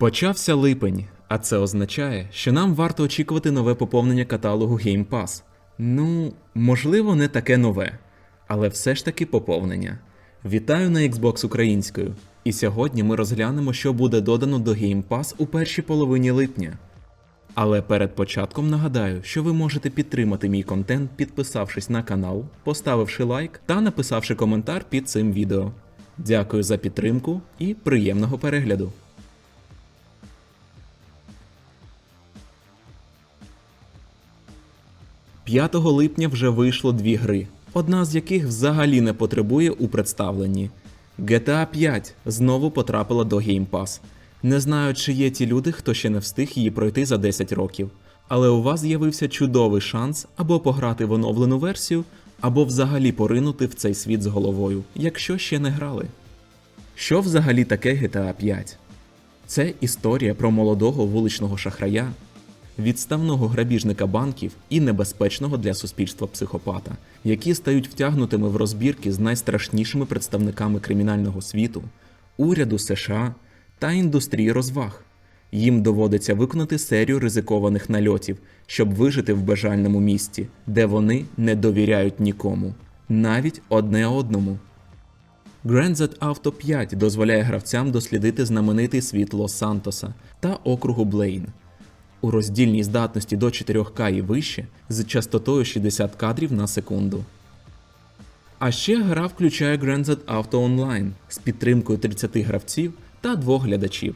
Почався липень, а це означає, що нам варто очікувати нове поповнення каталогу Game Pass. Ну, можливо, не таке нове, але все ж таки поповнення. Вітаю на Xbox українською. І сьогодні ми розглянемо, що буде додано до Game Pass у першій половині липня. Але перед початком нагадаю, що ви можете підтримати мій контент, підписавшись на канал, поставивши лайк та написавши коментар під цим відео. Дякую за підтримку і приємного перегляду. «5 липня вже вийшло дві гри, одна з яких взагалі не потребує у представленні. GTA 5 знову потрапила до Game Pass. Не знаю, чи є ті люди, хто ще не встиг її пройти за 10 років. Але у вас з'явився чудовий шанс або пограти в оновлену версію, або взагалі поринути в цей світ з головою, якщо ще не грали. Що взагалі таке GTA 5? Це історія про молодого вуличного шахрая, відставного грабіжника банків і небезпечного для суспільства психопата, які стають втягнутими в розбірки з найстрашнішими представниками кримінального світу, уряду США та індустрії розваг. Їм доводиться виконати серію ризикованих нальотів, щоб вижити в бажальному місті, де вони не довіряють нікому, навіть одне одному. Grand Theft Auto 5 дозволяє гравцям дослідити знаменитий світ Лос-Сантоса та округу Блейн у роздільній здатності до 4К і вище з частотою 60 кадрів на секунду. А ще гра включає Grand Theft Auto Online з підтримкою 30 гравців та двох глядачів.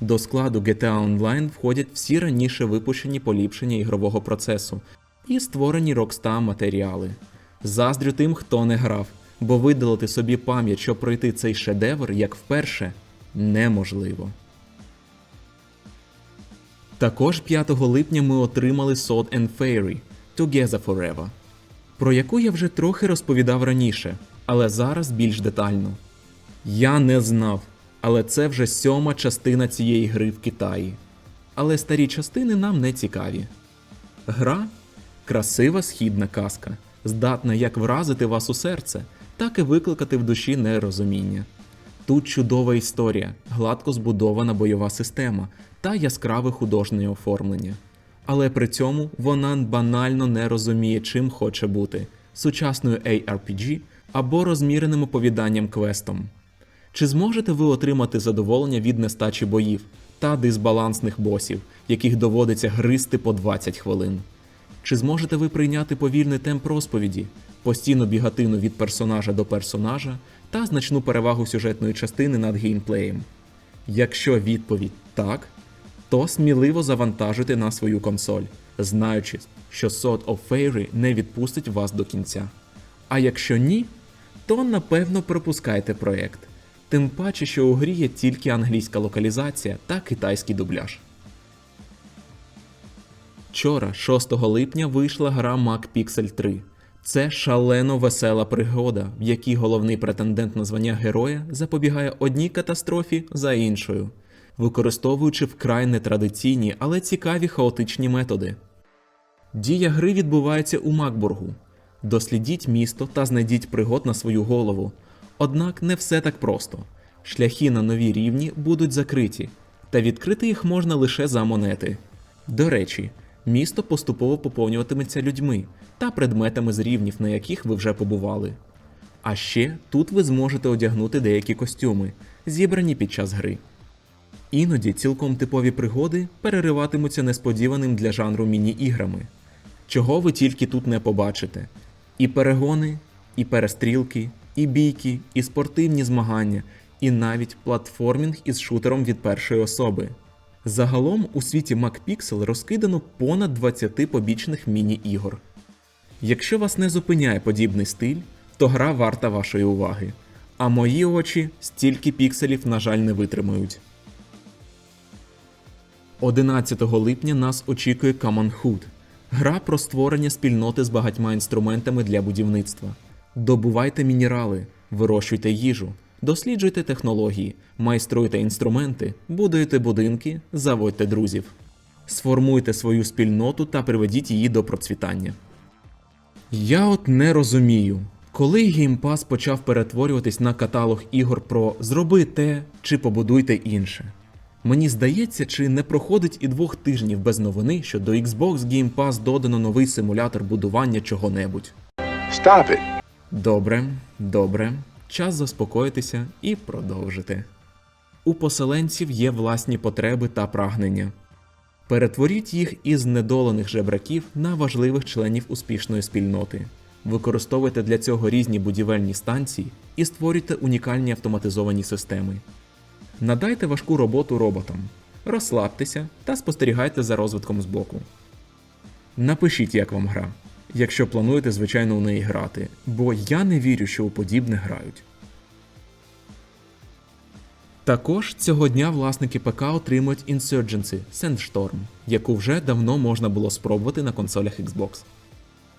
До складу GTA Online входять всі раніше випущені поліпшення ігрового процесу і створені Rockstar матеріали. Заздрю тим, хто не грав, бо видалити собі пам'ять, щоб пройти цей шедевр як вперше, неможливо. Також 5 липня ми отримали Sword and Fairy Together Forever, про яку я вже трохи розповідав раніше, але зараз більш детально. Я не знав, але це вже сьома частина цієї гри в Китаї. Але старі частини нам не цікаві. Гра красива східна казка, здатна як вразити вас у серце, так і викликати в душі нерозуміння. Тут чудова історія, гладко збудована бойова система та яскраве художнє оформлення. Але при цьому вона банально не розуміє, чим хоче бути сучасною ARPG або розміреним оповіданням квестом. Чи зможете ви отримати задоволення від нестачі боїв та дисбалансних босів, яких доводиться гризти по 20 хвилин? Чи зможете ви прийняти повільний темп розповіді, постійну бігатину від персонажа до персонажа та значну перевагу сюжетної частини над геймплеєм? Якщо відповідь так, то сміливо завантажуйте на свою консоль, знаючи, що Sword of Fairy не відпустить вас до кінця. А якщо ні, то напевно пропускайте проект. Тим паче, що у грі є тільки англійська локалізація та китайський дубляж. Вчора, 6 липня, вийшла гра Mac Pixel 3. Це шалено весела пригода, в якій головний претендент на звання героя запобігає одній катастрофі за іншою, використовуючи вкрай нетрадиційні, але цікаві хаотичні методи. Дія гри відбувається у Макбургу. Дослідіть місто та знайдіть пригод на свою голову. Однак не все так просто. Шляхи на нові рівні будуть закриті, та відкрити їх можна лише за монети. До речі, місто поступово поповнюватиметься людьми та предметами з рівнів, на яких ви вже побували. А ще тут ви зможете одягнути деякі костюми, зібрані під час гри. Іноді цілком типові пригоди перериватимуться несподіваним для жанру міні-іграми, чого ви тільки тут не побачите: і перегони, і перестрілки, і бійки, і спортивні змагання, і навіть платформінг із шутером від першої особи. Загалом у світі MacPixel розкидано понад 20 побічних міні-ігор. Якщо вас не зупиняє подібний стиль, то гра варта вашої уваги. А мої очі стільки пікселів, на жаль, не витримають. 11 липня нас очікує Common Hood – гра про створення спільноти з багатьма інструментами для будівництва. Добувайте мінерали, вирощуйте їжу, досліджуйте технології, майструйте інструменти, будуйте будинки, заводьте друзів. Сформуйте свою спільноту та приведіть її до процвітання. Я от не розумію, коли Game Pass почав перетворюватись на каталог ігор про зроби те чи побудуйте інше. Мені здається, чи не проходить і двох тижнів без новини, що до Xbox Game Pass додано новий симулятор будування чого-небудь. Stop it. Добре, добре. Час заспокоїтися і продовжити. У поселенців є власні потреби та прагнення. Перетворіть їх із знедолених жебраків на важливих членів успішної спільноти. Використовуйте для цього різні будівельні станції і створюйте унікальні автоматизовані системи. Надайте важку роботу роботам, розслабтеся та спостерігайте за розвитком збоку. Напишіть, як вам гра, якщо плануєте, звичайно, у неї грати, бо я не вірю, що у подібне грають. Також цього дня власники ПК отримують Insurgency Sandstorm, яку вже давно можна було спробувати на консолях Xbox.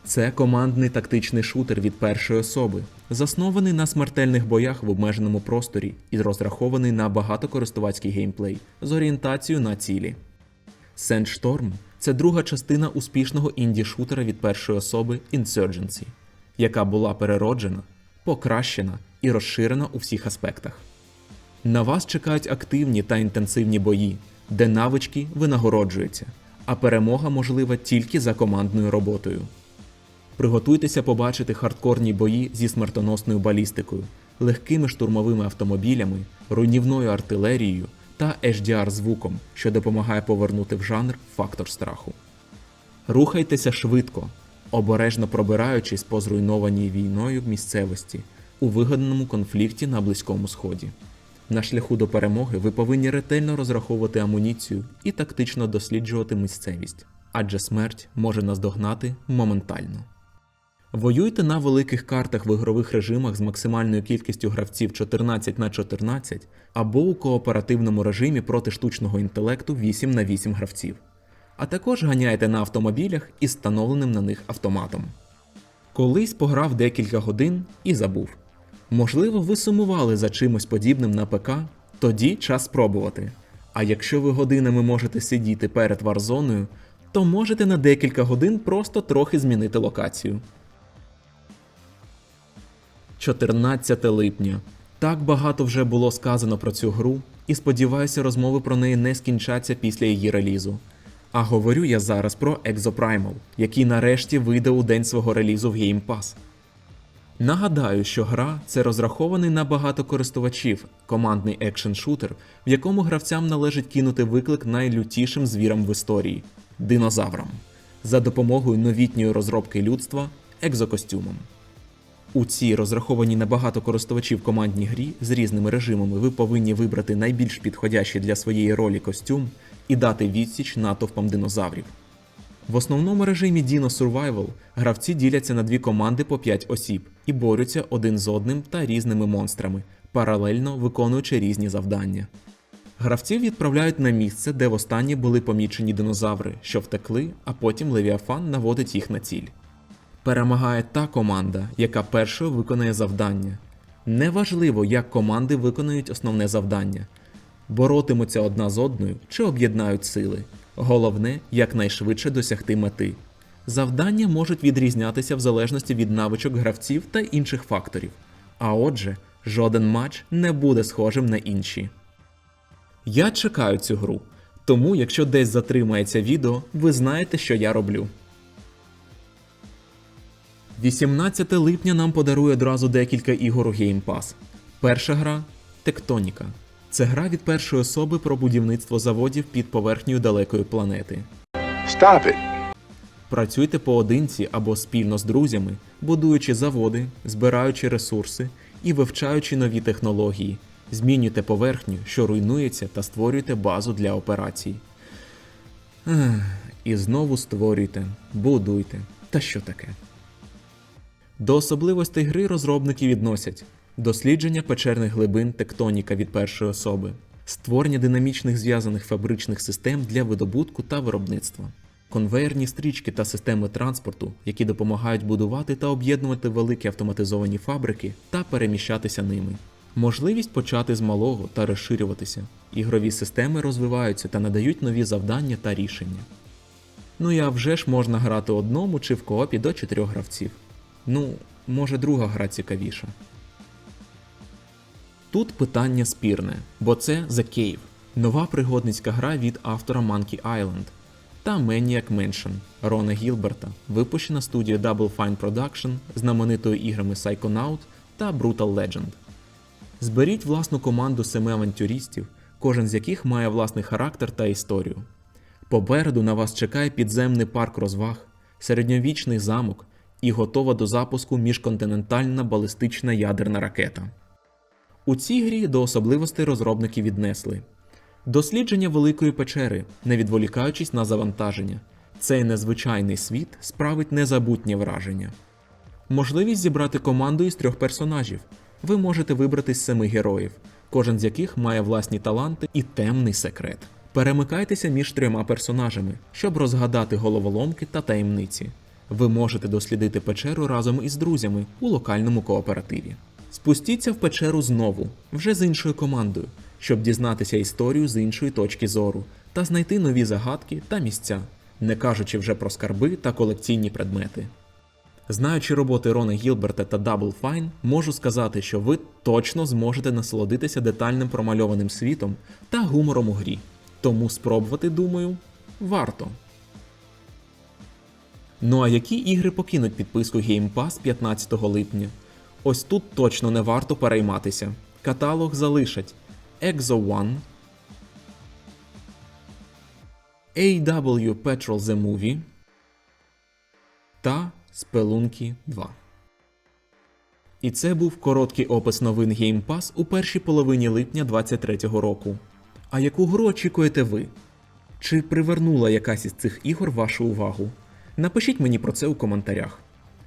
Це командний тактичний шутер від першої особи, заснований на смертельних боях в обмеженому просторі і розрахований на багатокористувацький геймплей з орієнтацією на цілі. Sandstorm – це друга частина успішного інді-шутера від першої особи Insurgency, яка була перероджена, покращена і розширена у всіх аспектах. На вас чекають активні та інтенсивні бої, де навички винагороджуються, а перемога можлива тільки за командною роботою. Приготуйтеся побачити хардкорні бої зі смертоносною балістикою, легкими штурмовими автомобілями, руйнівною артилерією та HDR звуком, що допомагає повернути в жанр фактор страху. Рухайтеся швидко, обережно пробираючись по зруйнованій війною місцевості у вигаданому конфлікті на Близькому Сході. На шляху до перемоги ви повинні ретельно розраховувати амуніцію і тактично досліджувати місцевість, адже смерть може наздогнати моментально. Воюйте на великих картах в ігрових режимах з максимальною кількістю гравців 14 на 14 або у кооперативному режимі проти штучного інтелекту 8 на 8 гравців. А також ганяйте на автомобілях із встановленим на них автоматом. Колись пограв декілька годин і забув. Можливо, ви сумували за чимось подібним на ПК, тоді час спробувати. А якщо ви годинами можете сидіти перед варзоною, то можете на декілька годин просто трохи змінити локацію. 14 липня. Так багато вже було сказано про цю гру, і сподіваюся, розмови про неї не скінчаться після її релізу. А говорю я зараз про Exoprimal, який нарешті вийде у день свого релізу в Game Pass. Нагадаю, що гра це розрахований на багато користувачів командний екшн шутер, в якому гравцям належить кинути виклик найлютішим звірам в історії динозаврам, за допомогою новітньої розробки людства екзокостюмом. У цій розрахованій на багато користувачів командній грі з різними режимами ви повинні вибрати найбільш підходящий для своєї ролі костюм і дати відсіч натовпам динозаврів. В основному режимі Dino Survival гравці діляться на дві команди по 5 осіб і борються один з одним та різними монстрами, паралельно виконуючи різні завдання. Гравців відправляють на місце, де востаннє були помічені динозаври, що втекли, а потім Левіафан наводить їх на ціль. Перемагає та команда, яка першою виконає завдання. Неважливо, як команди виконують основне завдання, боротимуться одна з одною чи об'єднають сили. Головне якнайшвидше досягти мети. Завдання можуть відрізнятися в залежності від навичок гравців та інших факторів. А отже, жоден матч не буде схожим на інші. Я чекаю цю гру, тому якщо десь затримається відео, ви знаєте, що я роблю. 18 липня нам подарує одразу декілька ігор у Game Pass. Перша гра Тектоніка. Це гра від першої особи про будівництво заводів під поверхнею далекої планети. Stop it. Працюйте поодинці або спільно з друзями, будуючи заводи, збираючи ресурси і вивчаючи нові технології. Змінюйте поверхню, що руйнується, та створюйте базу для операцій. І знову створюйте, будуйте. Та що таке? До особливостей гри розробники відносять дослідження печерних глибин тектоніка від першої особи, створення динамічних зв'язаних фабричних систем для видобутку та виробництва, конвейерні стрічки та системи транспорту, які допомагають будувати та об'єднувати великі автоматизовані фабрики та переміщатися ними. Можливість почати з малого та розширюватися. Ігрові системи розвиваються та надають нові завдання та рішення. Ну і а вже ж можна грати одному чи в коопі до чотирьох гравців. Ну, може, друга гра цікавіша. Тут питання спірне, бо це The Cave, нова пригодницька гра від автора Monkey Island та Maniac Mansion Рона Гілберта, випущена студією Double Fine Production знаменитою іграми Psychonaut та Brutal Legend. Зберіть власну команду семи авантюристів, кожен з яких має власний характер та історію. Попереду на вас чекає підземний парк розваг, середньовічний замок і готова до запуску міжконтинентальна балістична ядерна ракета. У цій грі до особливостей розробники віднесли дослідження великої печери, не відволікаючись на завантаження. Цей незвичайний світ справить незабутнє враження. Можливість зібрати команду із трьох персонажів. Ви можете вибрати з семи героїв, кожен з яких має власні таланти і темний секрет. Перемикайтеся між трьома персонажами, щоб розгадати головоломки та таємниці. Ви можете дослідити печеру разом із друзями у локальному кооперативі. Спустіться в печеру знову, вже з іншою командою, щоб дізнатися історію з іншої точки зору та знайти нові загадки та місця, не кажучи вже про скарби та колекційні предмети. Знаючи роботи Рона Гілберта та Double Fine, можу сказати, що ви точно зможете насолодитися детальним промальованим світом та гумором у грі. Тому спробувати, думаю, варто. Ну а які ігри покинуть підписку Game Pass 15 липня? Ось тут точно не варто перейматися. Каталог залишать Exo One, AW Petrol The Movie та Спелунки 2. І це був короткий опис новин Game Pass у першій половині липня 2023 року. А яку гру очікуєте ви? Чи привернула якась із цих ігор вашу увагу? Напишіть мені про це у коментарях.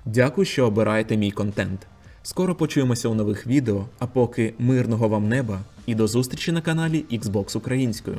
Дякую, що обираєте мій контент. Скоро почуємося у нових відео, а поки мирного вам неба і до зустрічі на каналі Xbox Українською.